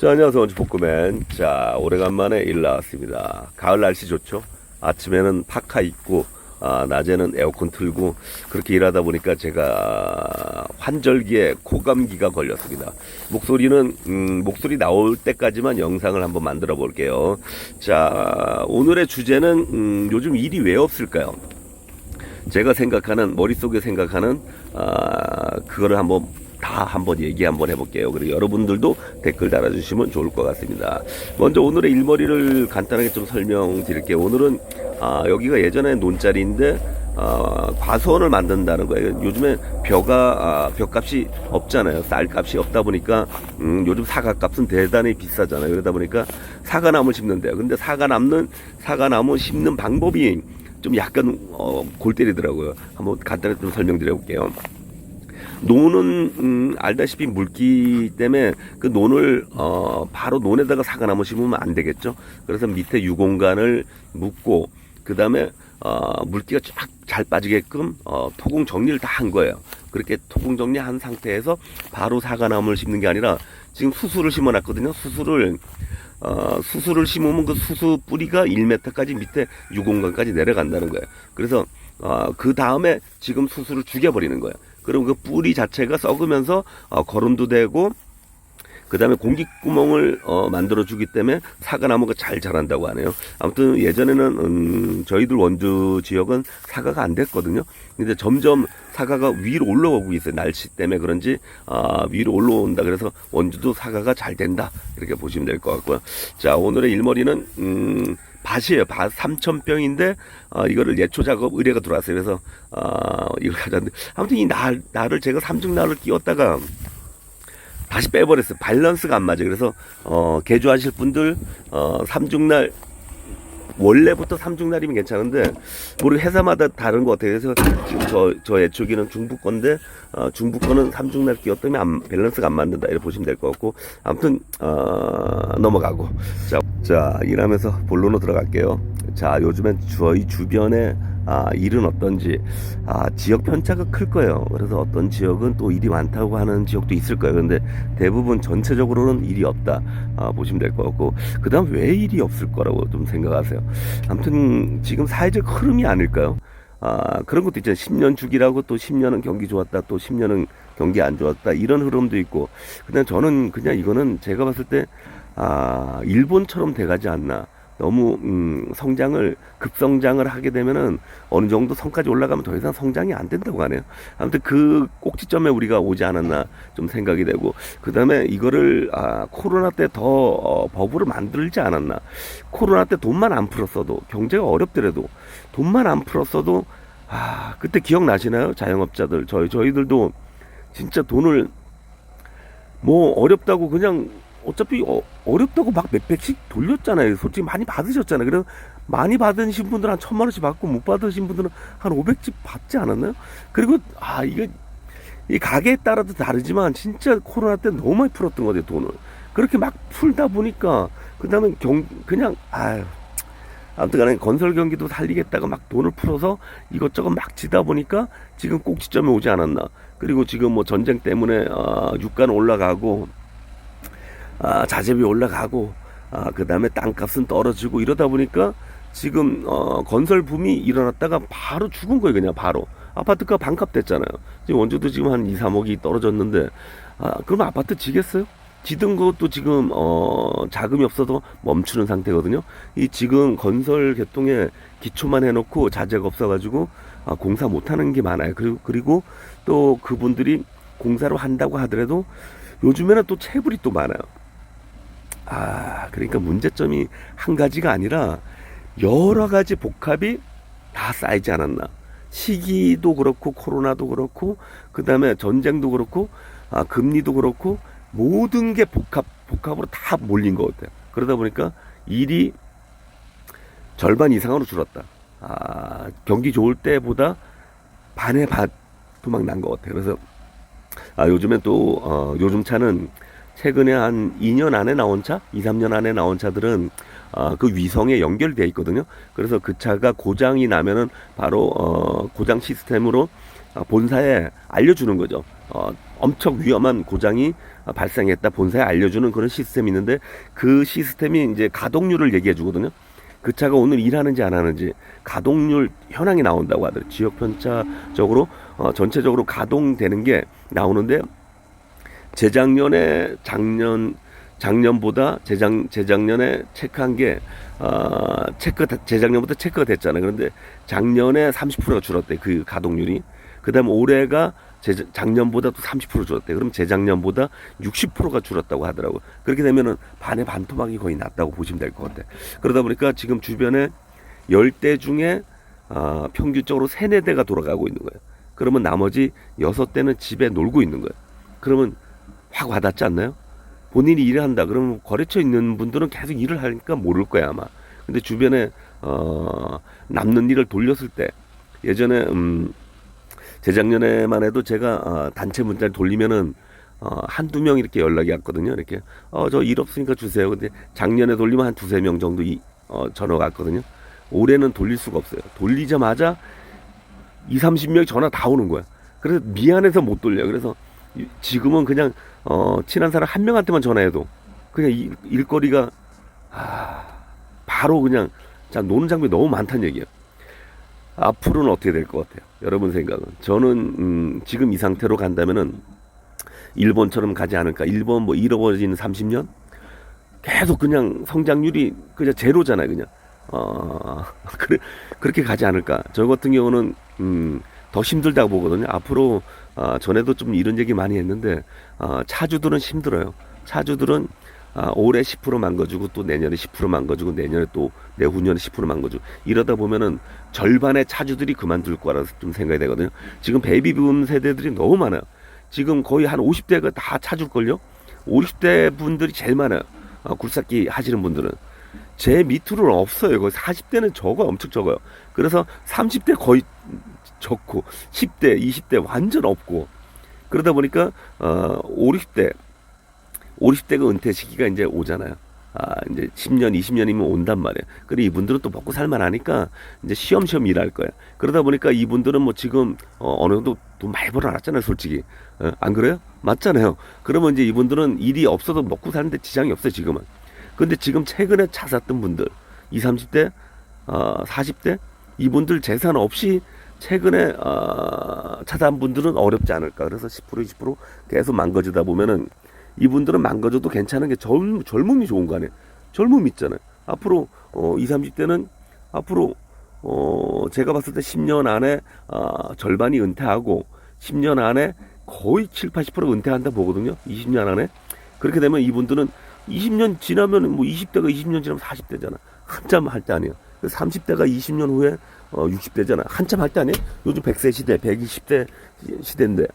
자, 안녕하세요. 원주 복구맨. 자, 오래간만에 일 나왔습니다. 가을 날씨 좋죠? 아침에는 파카 입고, 아, 낮에는 에어컨 틀고, 그렇게 일하다 보니까 제가 환절기에 코감기가 걸렸습니다. 목소리는, 음, 목소리 나올 때까지만 영상을 한번 만들어 볼게요. 자, 오늘의 주제는, 음, 요즘 일이 왜 없을까요? 제가 생각하는 머릿속에 생각하는 아 그거를 한번 다 한번 얘기 한번 해볼게요. 그리고 여러분들도 댓글 달아주시면 좋을 것 같습니다. 먼저 오늘의 일머리를 간단하게 좀 설명드릴게요. 오늘은 아 여기가 예전에 논자리인데 아, 과수원을 만든다는 거예요. 요즘에 벼가 아, 벼값이 없잖아요. 쌀값이 없다 보니까 음, 요즘 사과값은 대단히 비싸잖아요. 그러다 보니까 사과나무 심는데요. 근데 사과나무는 사과나무 심는 방법이 좀 약간 어, 골 때리더라고요. 한번 간단히 좀 설명드려 볼게요. 논은 음, 알다시피 물기 때문에 그 논을 어, 바로 논에다가 사과나무 심으면 안 되겠죠. 그래서 밑에 유공간을 묻고 그 다음에 어, 물기가 쫙 잘 빠지게끔 어, 토공 정리를 다 한 거예요. 그렇게 토공 정리한 상태에서 바로 사과나무를 심는 게 아니라 지금 수수를 심어놨거든요. 수수를 어, 수수를 심으면 그 수수 뿌리가 1m까지 밑에 유공간까지 내려간다는 거예요. 그래서 어, 그 다음에 지금 수수를 죽여버리는 거예요. 그럼 그 뿌리 자체가 썩으면서 어, 거름도 되고 그 다음에 공기구멍을 어, 만들어주기 때문에 사과나무가 잘 자란다고 하네요. 아무튼 예전에는 음, 저희들 원주 지역은 사과가 안 됐거든요. 근데 점점 사과가 위로 올라오고 있어요. 날씨 때문에 그런지 아, 위로 올라온다. 그래서 원주도 사과가 잘 된다. 이렇게 보시면 될 것 같고요. 자 오늘의 일머리는 음, 밭이에요. 밭 3,000평인데, 어, 이거를 예초 작업 의뢰가 들어왔어요. 그래서, 어, 이걸 가져왔는데, 아무튼 이 날, 날을 제가 삼중날을 끼웠다가, 다시 빼버렸어요. 밸런스가 안 맞아요. 그래서, 어, 개조하실 분들, 어, 삼중날, 원래부터 삼중날이면 괜찮은데, 우리 회사마다 다른 것 같아요. 그래서 지금 저, 저 애초기는 중부 건데, 어, 중부 거는 삼중날 끼웠더니 안, 밸런스가 안 맞는다. 이렇게 보시면 될 것 같고, 아무튼, 어, 넘어가고. 자, 자, 일하면서 본론으로 들어갈게요. 자, 요즘엔 저희 주변에 아, 일은 어떤지, 아, 지역 편차가 클 거예요. 그래서 어떤 지역은 또 일이 많다고 하는 지역도 있을 거예요. 근데 대부분 전체적으로는 일이 없다. 아, 보시면 될 것 같고, 그 다음 왜 일이 없을 거라고 좀 생각하세요. 아무튼 지금 사회적 흐름이 아닐까요? 아, 그런 것도 있잖아요. 10년 주기라고 또 10년은 경기 좋았다, 또 10년은 경기 안 좋았다, 이런 흐름도 있고, 그냥 저는 그냥 이거는 제가 봤을 때, 아, 일본처럼 돼가지 않나. 너무 음, 성장을 급성장을 하게 되면은 어느 정도 성까지 올라가면 더 이상 성장이 안 된다고 하네요. 아무튼 그 꼭지점에 우리가 오지 않았나 좀 생각이 되고 그 다음에 이거를 아, 코로나 때 더 어, 법으로 만들지 않았나. 코로나 때 돈만 안 풀었어도 경제가 어렵더라도 돈만 안 풀었어도 아 그때 기억나시나요? 자영업자들 저희 저희들도 진짜 돈을 뭐 어렵다고 그냥 어차피 어, 어렵다고 막 몇백씩 돌렸잖아요. 솔직히 많이 받으셨잖아요. 그래서 많이 받으신 분들은 한 천만 원씩 받고 못 받으신 분들은 한 오백씩 받지 않았나요? 그리고 아 이게 이 가게에 따라도 다르지만 진짜 코로나 때 너무 많이 풀었던 것 같아요 돈을. 그렇게 막 풀다 보니까 그다음에 경 그냥 아유 아무튼간에 건설 경기도 살리겠다가 막 돈을 풀어서 이것저것 막 지다 보니까 지금 꼭지점에 오지 않았나. 그리고 지금 뭐 전쟁 때문에 아, 유가는 올라가고 아, 자재비 올라가고 아, 그 다음에 땅값은 떨어지고 이러다 보니까 지금 어, 건설 붐이 일어났다가 바로 죽은 거예요 그냥 바로. 아파트가 반값 됐잖아요. 지금 원주도 지금 한 2, 3억이 떨어졌는데 아, 그럼 아파트 지겠어요? 지든 것도 지금 어, 자금이 없어서 멈추는 상태거든요. 이 지금 건설 개통에 기초만 해놓고 자재가 없어가지고 아, 공사 못하는 게 많아요. 그리고 그리고 또 그분들이 공사를 한다고 하더라도 요즘에는 또 체불이 또 많아요 아, 그러니까 문제점이 한 가지가 아니라 여러 가지 복합이 다 쌓이지 않았나. 시기도 그렇고 코로나도 그렇고 그다음에 전쟁도 그렇고 아, 금리도 그렇고 모든 게 복합 복합으로 다 몰린 것 같아요. 그러다 보니까 일이 절반 이상으로 줄었다. 아, 경기 좋을 때보다 반의 반도 막난것 같아요. 그래서 아, 요즘엔 또 어, 요즘 차는 최근에 한 2년 안에 나온 차, 2, 3년 안에 나온 차들은 어, 그 위성에 연결되어 있거든요. 그래서 그 차가 고장이 나면은 바로 어, 고장 시스템으로 어, 본사에 알려주는 거죠. 어, 엄청 위험한 고장이 어, 발생했다 본사에 알려주는 그런 시스템이 있는데 그 시스템이 이제 가동률을 얘기해 주거든요. 그 차가 오늘 일하는지 안 하는지 가동률 현황이 나온다고 하더라고요. 지역 편차적으로 어, 전체적으로 가동되는 게 나오는데 재작년에 작년 작년보다 재작 재작년에 체크한 게 어, 체크 재작년부터 체크가 됐잖아요. 그런데 작년에 30%가 줄었대 그 가동률이. 그다음 올해가 재, 작년보다 또 30% 줄었대. 그럼 재작년보다 60%가 줄었다고 하더라고. 그렇게 되면은 반의 반토막이 거의 났다고 보시면 될 것 같아. 그러다 보니까 지금 주변에 10대 중에 어, 평균적으로 3, 4대가 돌아가고 있는 거예요. 그러면 나머지 6대는 집에 놀고 있는 거예요. 그러면 확 와닿지 않나요? 본인이 일을 한다. 그러면 거래처 있는 분들은 계속 일을 하니까 모를 거야 아마. 근데 주변에 어, 남는 일을 돌렸을 때 예전에 음, 재작년에만 해도 제가 어, 단체 문자를 돌리면은 어, 한두 명 이렇게 연락이 왔거든요. 이렇게 어, 저 일 없으니까 주세요. 근데 작년에 돌리면 한 두세 명 정도 이, 어, 전화가 왔거든요. 올해는 돌릴 수가 없어요. 돌리자마자 2, 30명이 전화 다 오는 거야. 그래서 미안해서 못 돌려. 그래서 이- 지금은 그냥 어, 친한 사람 한 명한테만 전화해도 그냥 일, 일거리가 아, 바로 그냥 자 노는 장면이 너무 많다는 얘기예요. 앞으로는 어떻게 될 것 같아요? 여러분 생각은? 저는 음, 지금 이 상태로 간다면은 일본처럼 가지 않을까? 일본 뭐 잃어버린 30년? 계속 그냥 성장률이 그냥 제로잖아요, 그냥. 어, 그래, 그렇게 가지 않을까? 저 같은 경우는 음, 더 힘들다고 보거든요. 앞으로 아, 전에도 좀 이런 얘기 많이 했는데 아, 차주들은 힘들어요. 차주들은 아, 올해 10% 망가지고 또 내년에 10% 망가지고 내년에 또 내후년에 10% 망가지고 이러다 보면은 절반의 차주들이 그만둘 거라서 좀 생각이 되거든요. 지금 베이비붐 세대들이 너무 많아요. 지금 거의 한 50대가 다 차줄걸요? 50대 분들이 제일 많아요. 아, 굴삭기 하시는 분들은. 제 밑으로는 없어요. 거의 40대는 적어요. 엄청 적어요. 그래서 30대 거의 적고 10대, 20대 완전 없고 그러다 보니까 어 5, 60대 5, 60대가 은퇴 시기가 이제 오잖아요. 아, 이제 10년, 20년이면 온단 말이에요. 그리고 이분들은 또 먹고 살만하니까 이제 시험시험 일할 거예요. 그러다 보니까 이분들은 뭐 지금 어, 어느 정도 돈 많이 벌어놨잖아요, 솔직히. 어, 안 그래요? 맞잖아요. 그러면 이제 이분들은 일이 없어도 먹고 사는데 지장이 없어요, 지금은. 근데 지금 최근에 차 샀던 분들, 20, 30대, 어, 40대, 이분들 재산 없이 최근에 어, 차산 분들은 어렵지 않을까. 그래서 10% 20% 계속 망가지다 보면은 이분들은 망가져도 괜찮은 게 젊, 젊음이 좋은 거 아니에요. 젊음이 있잖아요. 앞으로 어, 20, 30대는 앞으로 어, 제가 봤을 때 10년 안에 어, 절반이 은퇴하고 10년 안에 거의 7, 80% 은퇴한다 보거든요. 20년 안에. 그렇게 되면 이분들은 20년 지나면 뭐 20대가 20년 지나면 40대잖아. 한참 할 때 아니에요. 30대가 20년 후에 어, 60대잖아. 한참 할 때 아니에요? 요즘 100세 시대, 120대 시대인데.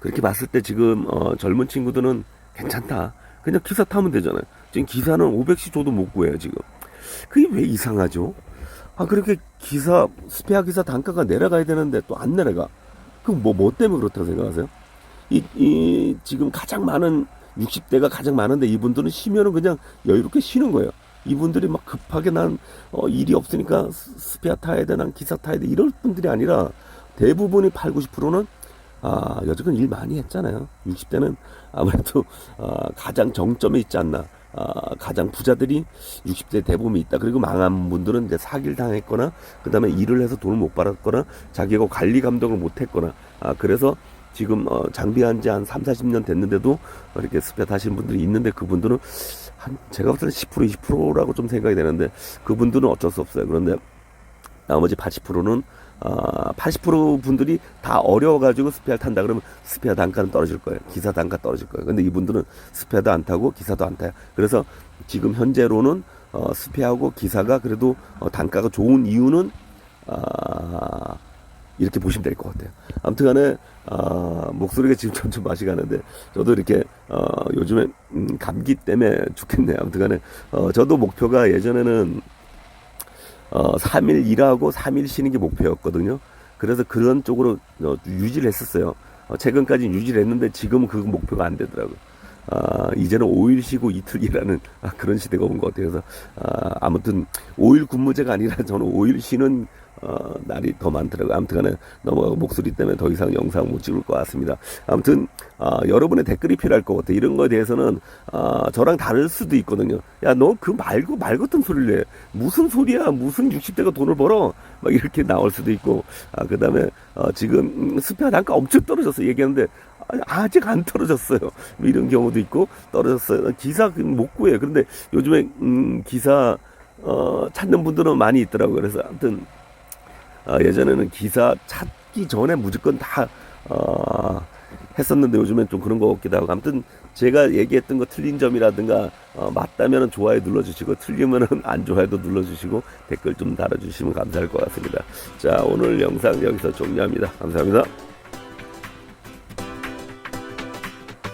그렇게 봤을 때 지금 어, 젊은 친구들은 괜찮다. 그냥 기사 타면 되잖아요. 지금 기사는 500시 줘도 못 구해요, 지금. 그게 왜 이상하죠? 아, 그렇게 기사, 스페아 기사 단가가 내려가야 되는데 또 안 내려가. 그럼 뭐, 뭐 때문에 그렇다고 생각하세요? 이, 이, 지금 가장 많은 60대가 가장 많은데 이분들은 쉬면은 그냥 여유롭게 쉬는 거예요. 이분들이 막 급하게 난 어, 일이 없으니까 스- 스페아 타야 돼, 난 기사 타야 돼 이럴 분들이 아니라 대부분이 8, 90%는 아, 여지껏 일 많이 했잖아요. 60대는 아무래도 아, 가장 정점에 있지 않나. 아, 가장 부자들이 60대 대부분이 있다. 그리고 망한 분들은 이제 사기를 당했거나, 그 다음에 일을 해서 돈을 못 받았거나, 자기가 관리 감독을 못 했거나, 아, 그래서 지금 어, 장비한 지 한 3, 40년 됐는데도 이렇게 스페 하시는 분들이 있는데 그분들은 한, 제가 봤을 때 10%, 20%라고 좀 생각이 되는데 그분들은 어쩔 수 없어요. 그런데 나머지 80%는 아, 80% 분들이 다 어려워가지고 스페어 탄다 그러면 스페어 단가는 떨어질 거예요. 기사 단가 떨어질 거예요. 근데 이분들은 스페어도 안 타고 기사도 안 타요. 그래서 지금 현재로는 어, 스페어하고 기사가 그래도 어, 단가가 좋은 이유는 아, 이렇게 보시면 될 것 같아요. 아무튼 간에 아, 목소리가 지금 점점 맛이 가는데 저도 이렇게 어, 요즘에 음, 감기 때문에 죽겠네요. 아무튼 간에 어, 저도 목표가 예전에는 어, 3일 일하고 3일 쉬는 게 목표였거든요. 그래서 그런 쪽으로 어, 유지를 했었어요. 어, 최근까지 유지를 했는데 지금은 그 목표가 안 되더라고요. 아, 이제는 5일 쉬고 이틀 일하는 아, 그런 시대가 온 것 같아요. 그래서 아, 아무튼 5일 근무제가 아니라 저는 5일 쉬는 어, 날이 더 많더라고요. 아무튼간에 넘어가고 목소리 때문에 더 이상 영상 못 찍을 것 같습니다. 아무튼 아, 여러분의 댓글이 필요할 것 같아요. 이런 거에 대해서는 아, 저랑 다를 수도 있거든요. 야 너 그 말고 말 같은 소리를 해. 무슨 소리야? 무슨 60대가 돈을 벌어? 막 이렇게 나올 수도 있고 아, 그다음에 어, 지금 음, 스페어 단가 엄청 떨어졌어 얘기하는데 아직 안 떨어졌어요. 뭐 이런 경우도 있고 떨어졌어요. 기사 못 구해요. 그런데 요즘에 음, 기사 어, 찾는 분들은 많이 있더라고요. 그래서 아무튼 아, 예전에는 기사 찾기 전에 무조건 다 어, 했었는데 요즘엔 좀 그런 것 같기도 하고 아무튼 제가 얘기했던 거 틀린 점이라든가 어, 맞다면 좋아요 눌러주시고 틀리면은 안 좋아요도 눌러주시고 댓글 좀 달아주시면 감사할 것 같습니다. 자 오늘 영상 여기서 종료합니다. 감사합니다.